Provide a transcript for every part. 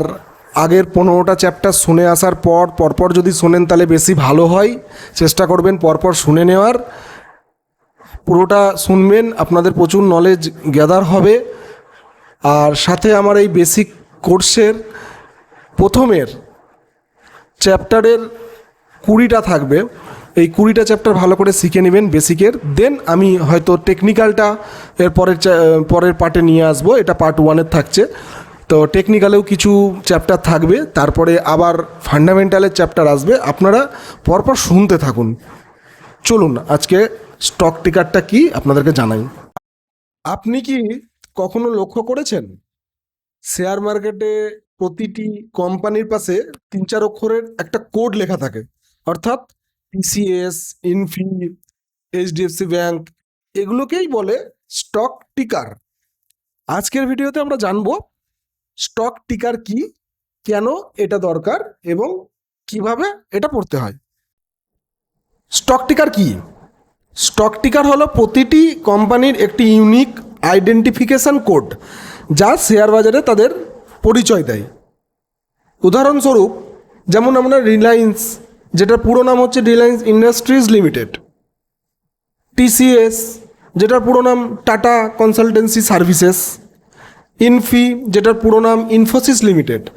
আর আগের পনেরোটা চ্যাপ্টার শুনে আসার পর, পরপর যদি শোনেন তাহলে বেশি ভালো হয়। চেষ্টা করবেন পরপর শুনে নেওয়ার। পুরোটা শুনবেন, আপনাদের প্রচুর নলেজ গ্যাদার হবে। আর সাথে আমার এই বেসিক কোর্সের প্রথমের চ্যাপ্টারের কুড়িটা থাকবে। এই কুড়িটা চ্যাপ্টার ভালো করে শিখে নেবেন বেসিকের দেন আমি হয়তো টেকনিক্যালটা এর পরের পরের পার্টে নিয়ে আসব। এটা পার্ট ওয়ানের থাকছে। তো টেকনিক্যালেও কিছু চ্যাপ্টার থাকবে, তারপরে আবার ফান্ডামেন্টালের চ্যাপ্টার আসবে। আপনারা পরপর শুনতে থাকুন। চলুন, আজকে স্টক টিকারটা কি আপনাদেরকে জানাই। আপনি কি কখনো লক্ষ্য করেছেন? শেয়ার মার্কেটে প্রতিটি কোম্পানির পাশে তিন চার অক্ষরের একটা কোড লেখা থাকে? অর্থাৎ টিসিএস ইনফি এইচডিএফসি ব্যাংক এগুলোকেই বলে স্টক টিকার আজকের ভিডিওতে আমরা জানব স্টক টিকার কি, কেন এটা দরকার এবং কীভাবে এটা পড়তে হয়? স্টক টিকার কি? স্টক টিকার হলো প্রতিটি কোম্পানির একটি ইউনিক আইডেন্টিফিকেশন কোড যা শেয়ার বাজারে তাদের পরিচয় দেয়। উদাহরণস্বরূপ, যেমন আমরা রিলায়েন্স যেটার পুরো নাম হচ্ছে রিলায়েন্স ইন্ডাস্ট্রিজ লিমিটেড টিসিএস যেটার পুরো নাম টাটা কনসালটেন্সি সার্ভিসেস ইনফি, যেটার পুরো নাম ইনফোসিস লিমিটেড।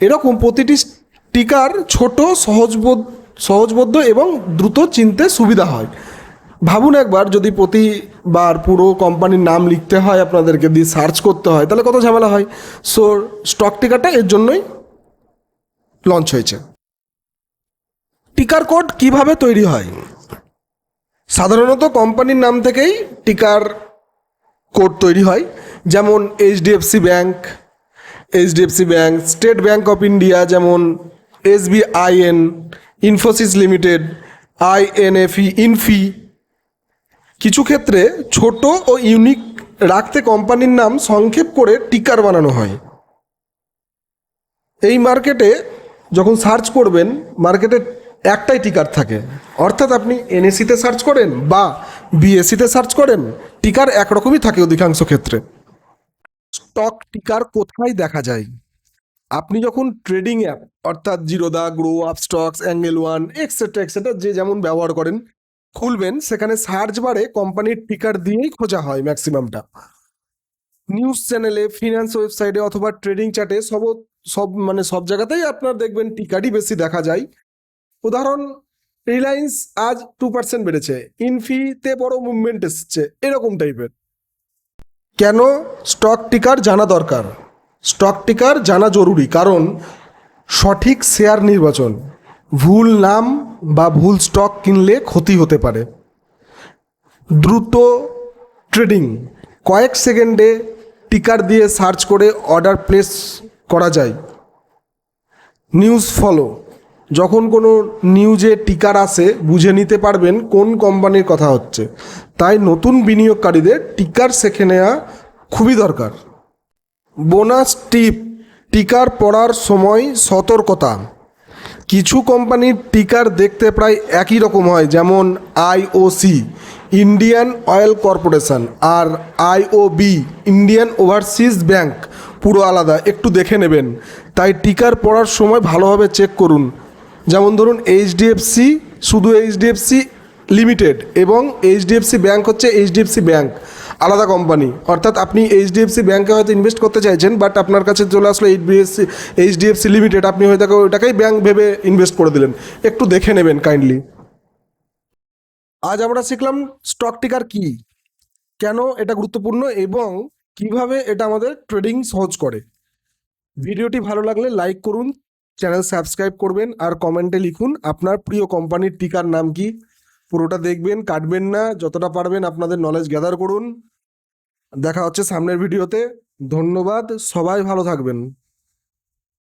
এরকম প্রতিটি টিকার ছোট, সহজবোধ সহজবোধ্য এবং দ্রুত চিনতে সুবিধা হয়। ভাবুন একবার, যদি প্রতিবার পুরো কোম্পানির নাম লিখতে হয়, আপনাদেরকে দিয়ে সার্চ করতে হয়, তাহলে কত ঝামেলা হয়? সো, স্টক টিকাটা এর জন্যই লঞ্চ হয়েছে। টিকার কোড কীভাবে তৈরি হয়? সাধারণত কোম্পানির নাম থেকেই টিকার কোড তৈরি হয়। যেমন HDFC bank HDFC bank State Bank of India যেমন এসবিআইএন ইনফোসিস লিমিটেড আইএনএফই ইনফি কিছু ক্ষেত্রে ছোট ও ইউনিক রাখতে কোম্পানির নাম সংক্ষেপ করে টিকার বানানো হয়। এই মার্কেটে যখন সার্চ করবেন মার্কেটে একটাই টিকার থাকে। অর্থাৎ আপনি এনএসিতে সার্চ করেন বা বিএসসিতে সার্চ করেন, টিকার একরকমই থাকে অধিকাংশ ক্ষেত্রে। স্টক টিকার কোথায় দেখা যায়? আপনি যখন ট্রেডিং অ্যাপ অর্থাৎ Zerodha Groww Upstox Angel One etcetera etcetera যে যেমন ব্যবহার করেন, খুলবেন, সেখানে সার্চ বারে কোম্পানির টিকার দিয়েই খোঁজা হয় ম্যাক্সিমামটা নিউজ চ্যানেলে ফিনান্স ওয়েবসাইটে অথবা ট্রেডিং চার্টে সব সব মানে সব জায়গাতেই আপনার দেখবেন টিকারই বেশি দেখা যায়। উদাহরণ রিলায়েন্স আজ টু পার্সেন্ট বেড়েছে ইনফিতে বড় মুভমেন্ট এসছে, এরকম টাইপের কেন স্টক টিকার জানা দরকার? স্টক টিকার জানা জরুরি কারণ সঠিক শেয়ার নির্বাচন, ভুল নাম বা ভুল স্টক কিনলে ক্ষতি হতে পারে। দ্রুত ট্রেডিং কয়েক সেকেন্ডে টিকার দিয়ে সার্চ করে অর্ডার প্লেস করা যায়। নিউজ ফলো যখন কোনো নিউজে টিকার আসে বুঝে নিতে পারবেন কোন কোম্পানির কথা হচ্ছে। তাই নতুন বিনিয়োগকারীদের টিকার শেখে নেওয়া খুবই দরকার। বোনাস টিপ, টিকার পড়ার সময় সতর্কতা। কিছু কোম্পানির টিকার দেখতে প্রায় একই রকম হয়, যেমন আইওসি ইন্ডিয়ান অয়েল কর্পোরেশন আর আইওবি ইন্ডিয়ান ওভারসিজ ব্যাংক। পুরো আলাদা, একটু দেখে নেবেন। তাই টিকার পড়ার সময় ভালোভাবে চেক করুন। যেমন ধরুন এইচডিএফসি, শুধু এইচডিএফসি লিমিটেড এবং এইচডিএফসি ব্যাংক হচ্ছে এইচডিএফসি ব্যাংক, আলাদা কোম্পানি। অর্থাৎ আপনি এইচডিএফসি ব্যাংকে হয়তো ইনভেস্ট করতে চাইছেন বাট আপনার কাছে চলে আসলো এইচডিএফসি এইচডিএফসি লিমিটেড। আপনি হয়তো ওটাকেই ব্যাংক ভেবে ইনভেস্ট করে দিলেন। একটু দেখে নেবেন কাইন্ডলি আজ আমরা শিখলাম স্টক টিকার কি, কেন এটা গুরুত্বপূর্ণ এবং কীভাবে এটা আমাদের ট্রেডিং সহজ করে। ভিডিওটি ভালো লাগলে লাইক করুন চ্যানেল সাবস্ক্রাইব করবেন আর কমেন্টে লিখুন আপনার প্রিয় কোম্পানির টিকার নাম কি। পুরোটা দেখবেন, কাটবেন না, যতটা পারবেন আপনাদের নলেজ গ্যাদার করুন। দেখা হচ্ছে সামনের ভিডিওতে ধন্যবাদ, সবাই ভালো থাকবেন।